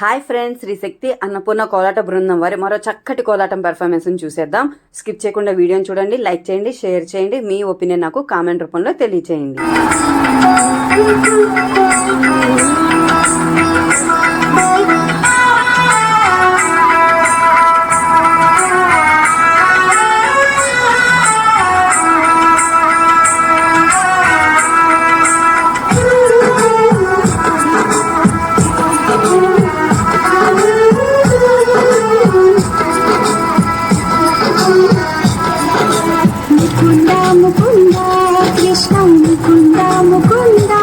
Hi friends Shri Shakti Annapurna కోలాట బృందం వారి మరో చక్కటి కోలాటం పెర్ఫార్మెన్స్ని చూసేద్దాం. స్కిప్ చేయకుండా వీడియోని చూడండి లైక్ చేయండి షేర్ చేయండి. మీ ఒపీనియన్ నాకు కామెంట్ రూపంలో తెలియచేయండి. ముకుందా ముకుందా కృష్ణ ముకుందా ముకుందా.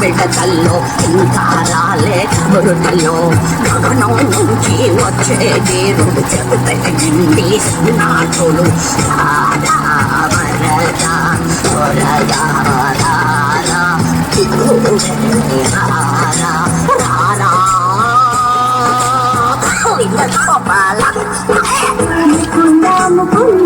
పిడకల్లో ఇంకా రాలే బురుటలో గగనం నుంచి వచ్చే దేవుడు చెబుతే నిండి నాటులు. రారా వరదా వరదా రారా దిక్కుడే రారా రారా ముకుంద ముకుంద